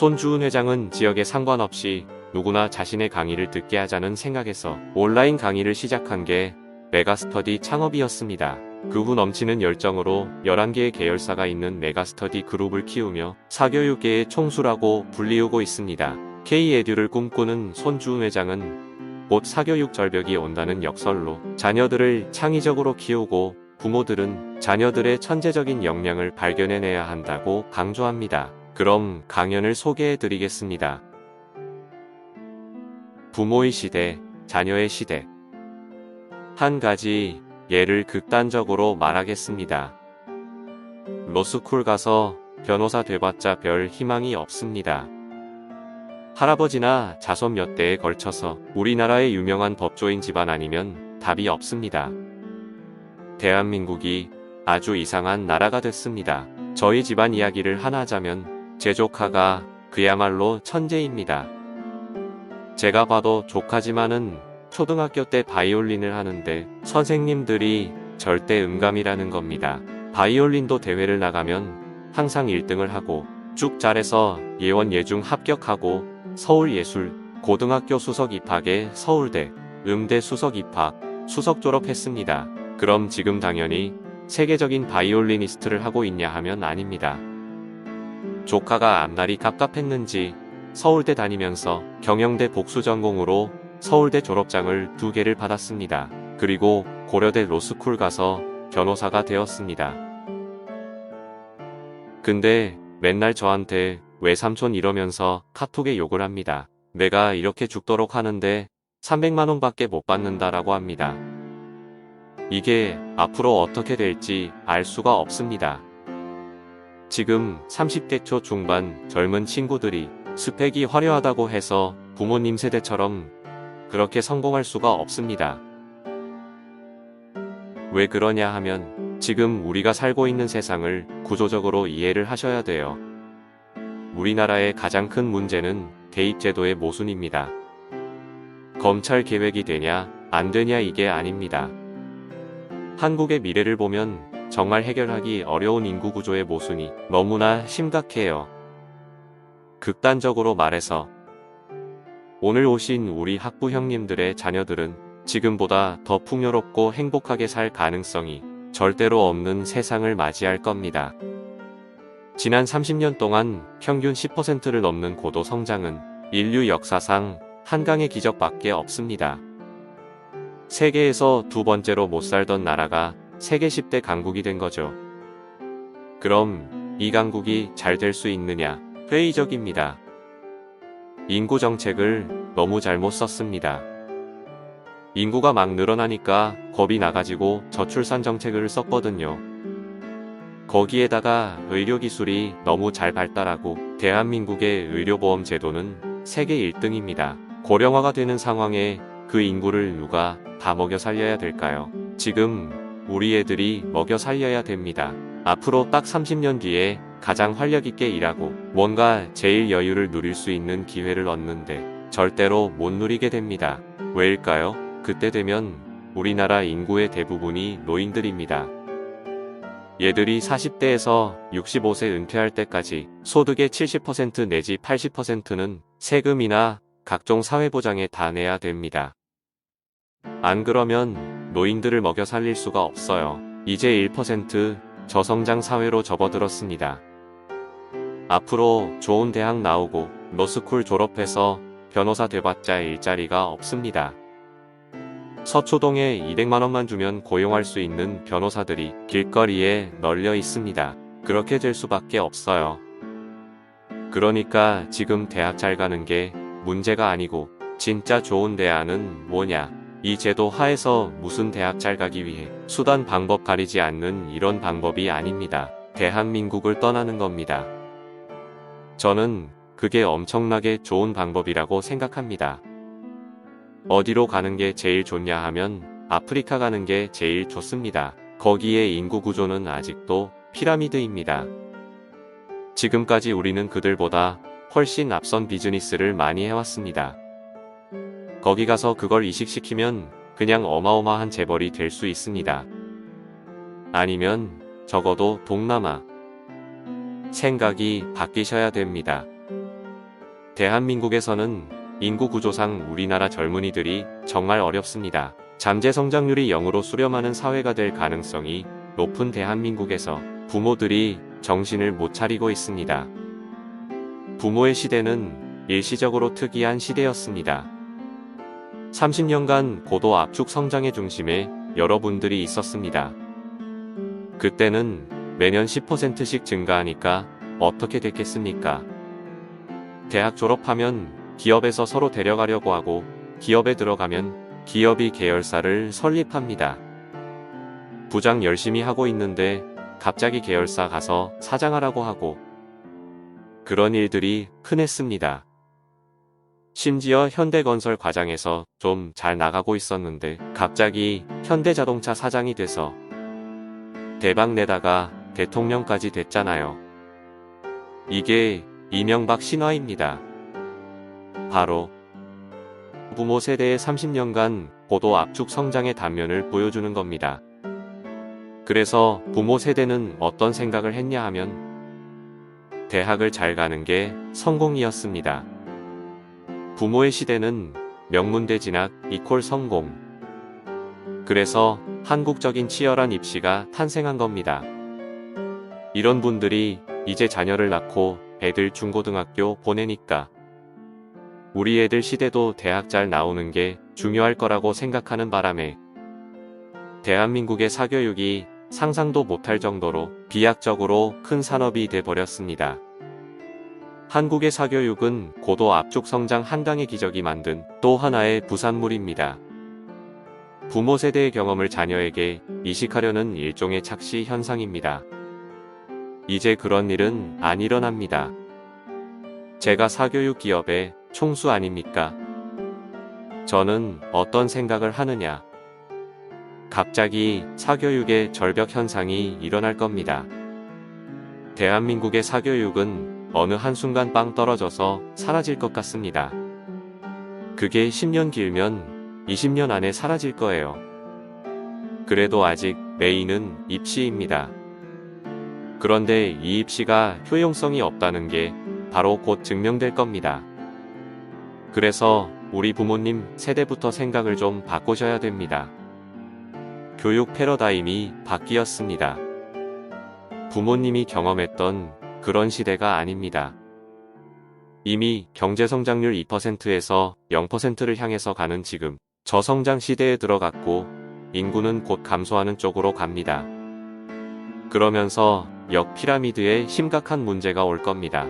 손주은 회장은 지역에 상관없이 누구나 자신의 강의를 듣게 하자는 생각에서 온라인 강의를 시작한 게 메가스터디 창업이었습니다. 그 후 넘치는 열정으로 11개의 계열사가 있는 메가스터디 그룹을 키우며 사교육계의 총수라고 불리우고 있습니다. K-에듀를 꿈꾸는 손주은 회장은 곧 사교육 절벽이 온다는 역설로 자녀들을 창의적으로 키우고 부모들은 자녀들의 천재적인 역량을 발견해내야 한다고 강조합니다. 그럼 강연을 소개해 드리겠습니다. 부모의 시대, 자녀의 시대. 한 가지 예를 극단적으로 말하겠습니다. 로스쿨 가서 변호사 돼봤자 별 희망이 없습니다. 할아버지나 자손 몇 대에 걸쳐서 우리나라의 유명한 법조인 집안 아니면 답이 없습니다. 대한민국이 아주 이상한 나라가 됐습니다. 저희 집안 이야기를 하나 하자면 제 조카가 그야말로 천재입니다. 제가 봐도 조카지만은 초등학교 때 바이올린을 하는데 선생님들이 절대 음감이라는 겁니다. 바이올린도 대회를 나가면 항상 1등을 하고 쭉 잘해서 예원 예중 합격하고 서울예술 고등학교 수석 입학에 서울대 음대 수석 입학 수석 졸업했습니다. 그럼 지금 당연히 세계적인 바이올리니스트를 하고 있냐 하면 아닙니다. 조카가 앞날이 갑갑했는지 서울대 다니면서 경영대 복수 전공으로 서울대 졸업장을 두 개를 받았습니다. 그리고 고려대 로스쿨 가서 변호사가 되었습니다. 근데 맨날 저한테 왜 삼촌 이러면서 카톡에 욕을 합니다. 내가 이렇게 죽도록 하는데 300만원 밖에 못 받는다라고 합니다. 이게 앞으로 어떻게 될지 알 수가 없습니다. 지금 30대 초 중반 젊은 친구들이 스펙이 화려하다고 해서 부모님 세대처럼 그렇게 성공할 수가 없습니다. 왜 그러냐 하면 지금 우리가 살고 있는 세상을 구조적으로 이해를 하셔야 돼요. 우리나라의 가장 큰 문제는 대입제도의 모순입니다. 검찰 계획이 되냐, 안 되냐 이게 아닙니다. 한국의 미래를 보면 정말 해결하기 어려운 인구 구조의 모순이 너무나 심각해요. 극단적으로 말해서 오늘 오신 우리 학부 형님들의 자녀들은 지금보다 더 풍요롭고 행복하게 살 가능성이 절대로 없는 세상을 맞이할 겁니다. 지난 30년 동안 평균 10%를 넘는 고도 성장은 인류 역사상 한강의 기적밖에 없습니다. 세계에서 두 번째로 못 살던 나라가 세계 10대 강국이 된 거죠. 그럼 이 강국이 잘 될 수 있느냐? 회의적입니다. 인구 정책을 너무 잘못 썼습니다. 인구가 막 늘어나니까 겁이 나가지고 저출산 정책을 썼거든요. 거기에다가 의료기술이 너무 잘 발달하고 대한민국의 의료보험 제도는 세계 1등입니다. 고령화가 되는 상황에 그 인구를 누가 다 먹여 살려야 될까요? 지금 우리 애들이 먹여 살려야 됩니다. 앞으로 딱 30년 뒤에 가장 활력 있게 일하고 뭔가 제일 여유를 누릴 수 있는 기회를 얻는데 절대로 못 누리게 됩니다. 왜일까요? 그때 되면 우리나라 인구의 대부분이 노인들입니다. 얘들이 40대에서 65세 은퇴할 때까지 소득의 70% 내지 80%는 세금이나 각종 사회보장에 다 내야 됩니다. 안 그러면 노인들을 먹여 살릴 수가 없어요. 이제 1% 저성장 사회로 접어들었습니다. 앞으로 좋은 대학 나오고 로스쿨 졸업해서 변호사 돼봤자 일자리가 없습니다. 서초동에 200만원만 주면 고용할 수 있는 변호사들이 길거리에 널려 있습니다. 그렇게 될 수밖에 없어요. 그러니까 지금 대학 잘 가는 게 문제가 아니고 진짜 좋은 대안은 뭐냐. 이 제도 하에서 무슨 대학 잘 가기 위해 수단 방법 가리지 않는 이런 방법이 아닙니다. 대한민국을 떠나는 겁니다. 저는 그게 엄청나게 좋은 방법이라고 생각합니다. 어디로 가는 게 제일 좋냐 하면 아프리카 가는 게 제일 좋습니다. 거기에 인구 구조는 아직도 피라미드입니다. 지금까지 우리는 그들보다 훨씬 앞선 비즈니스를 많이 해왔습니다. 거기 가서 그걸 이식시키면 그냥 어마어마한 재벌이 될 수 있습니다. 아니면 적어도 동남아. 생각이 바뀌셔야 됩니다. 대한민국에서는 인구 구조상 우리나라 젊은이들이 정말 어렵습니다. 잠재 성장률이 0으로 수렴하는 사회가 될 가능성이 높은 대한민국에서 부모들이 정신을 못 차리고 있습니다. 부모의 시대는 일시적으로 특이한 시대였습니다. 30년간 고도 압축 성장의 중심에 여러분들이 있었습니다. 그때는 매년 10%씩 증가하니까 어떻게 됐겠습니까? 대학 졸업하면 기업에서 서로 데려가려고 하고 기업에 들어가면 기업이 계열사를 설립합니다. 부장 열심히 하고 있는데 갑자기 계열사 가서 사장하라고 하고 그런 일들이 흔했습니다. 심지어 현대건설 과장에서 좀 잘 나가고 있었는데 갑자기 현대자동차 사장이 돼서 대박 내다가 대통령까지 됐잖아요. 이게 이명박 신화입니다. 바로 부모 세대의 30년간 고도 압축 성장의 단면을 보여주는 겁니다. 그래서 부모 세대는 어떤 생각을 했냐 하면 대학을 잘 가는 게 성공이었습니다. 부모의 시대는 명문대 진학 이콜 성공. 그래서 한국적인 치열한 입시가 탄생한 겁니다. 이런 분들이 이제 자녀를 낳고 애들 중고등학교 보내니까 우리 애들 시대도 대학 잘 나오는 게 중요할 거라고 생각하는 바람에 대한민국의 사교육이 상상도 못할 정도로 비약적으로 큰 산업이 돼 버렸습니다. 한국의 사교육은 고도 압축 성장 한강의 기적이 만든 또 하나의 부산물입니다. 부모 세대의 경험을 자녀에게 이식하려는 일종의 착시 현상입니다. 이제 그런 일은 안 일어납니다. 제가 사교육 기업의 총수 아닙니까? 저는 어떤 생각을 하느냐? 갑자기 사교육의 절벽 현상이 일어날 겁니다. 대한민국의 사교육은 어느 한순간 빵 떨어져서 사라질 것 같습니다. 그게 10년 길면 20년 안에 사라질 거예요. 그래도 아직 메인은 입시입니다. 그런데 이 입시가 효용성이 없다는 게 바로 곧 증명될 겁니다. 그래서 우리 부모님 세대부터 생각을 좀 바꾸셔야 됩니다. 교육 패러다임이 바뀌었습니다. 부모님이 경험했던 그런 시대가 아닙니다. 이미 경제성장률 2%에서 0%를 향해서 가는 지금 저성장 시대에 들어갔고 인구는 곧 감소하는 쪽으로 갑니다. 그러면서 역 피라미드에 심각한 문제가 올 겁니다.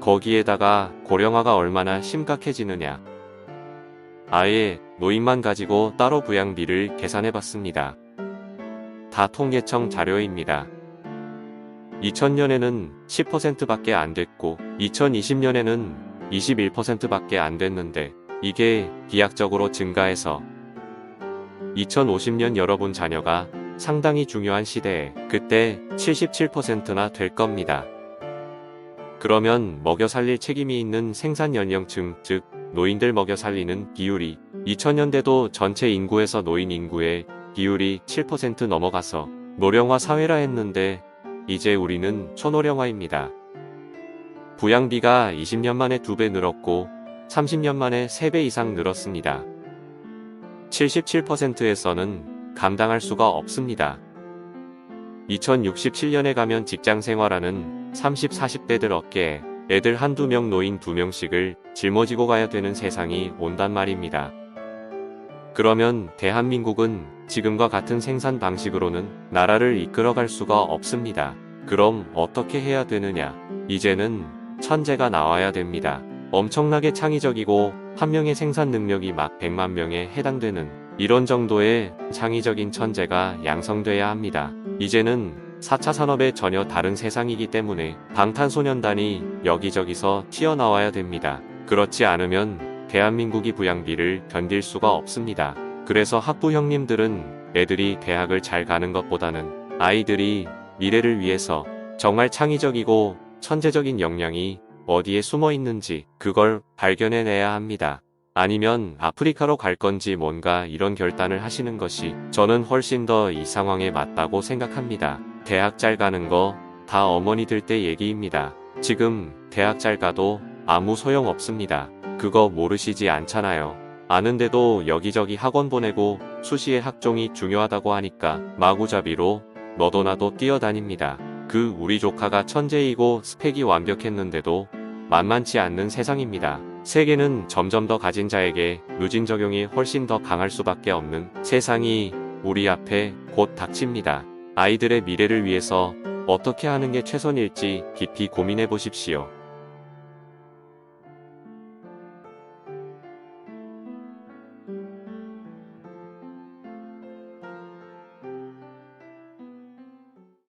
거기에다가 고령화가 얼마나 심각해지느냐. 아예 노인만 가지고 따로 부양비를 계산해 봤습니다. 다 통계청 자료입니다. 2000년에는 10%밖에 안 됐고 2020년에는 21%밖에 안 됐는데 이게 비약적으로 증가해서 2050년 여러분 자녀가 상당히 중요한 시대에 그때 77%나 될 겁니다. 그러면 먹여 살릴 책임이 있는 생산 연령층, 즉 노인들 먹여 살리는 비율이 2000년대도 전체 인구에서 노인 인구의 비율이 7% 넘어가서 노령화 사회라 했는데 이제 우리는 초노령화입니다. 부양비가 20년 만에 2배 늘었고 30년 만에 3배 이상 늘었습니다. 77%에서는 감당할 수가 없습니다. 2067년에 가면 직장 생활하는 30, 40대들 어깨에 애들 한두 명 노인 두 명씩을 짊어지고 가야 되는 세상이 온단 말입니다. 그러면 대한민국은 지금과 같은 생산 방식으로는 나라를 이끌어갈 수가 없습니다. 그럼 어떻게 해야 되느냐? 이제는 천재가 나와야 됩니다. 엄청나게 창의적이고 한 명의 생산 능력이 막 100만 명에 해당되는 이런 정도의 창의적인 천재가 양성돼야 합니다. 이제는 4차 산업의 전혀 다른 세상이기 때문에 방탄소년단이 여기저기서 튀어나와야 됩니다. 그렇지 않으면 대한민국이 부양비를 견딜 수가 없습니다. 그래서 학부 형님들은 애들이 대학을 잘 가는 것보다는 아이들이 미래를 위해서 정말 창의적이고 천재적인 역량이 어디에 숨어 있는지 그걸 발견해내야 합니다. 아니면 아프리카로 갈 건지 뭔가 이런 결단을 하시는 것이 저는 훨씬 더 이 상황에 맞다고 생각합니다. 대학 잘 가는 거 다 어머니들 때 얘기입니다. 지금 대학 잘 가도 아무 소용 없습니다. 그거 모르시지 않잖아요. 아는데도 여기저기 학원 보내고 수시에 학종이 중요하다고 하니까 마구잡이로 너도 나도 뛰어다닙니다. 그 우리 조카가 천재이고 스펙이 완벽했는데도 만만치 않는 세상입니다. 세계는 점점 더 가진 자에게 누진 적용이 훨씬 더 강할 수밖에 없는 세상이 우리 앞에 곧 닥칩니다. 아이들의 미래를 위해서 어떻게 하는 게 최선일지 깊이 고민해 보십시오.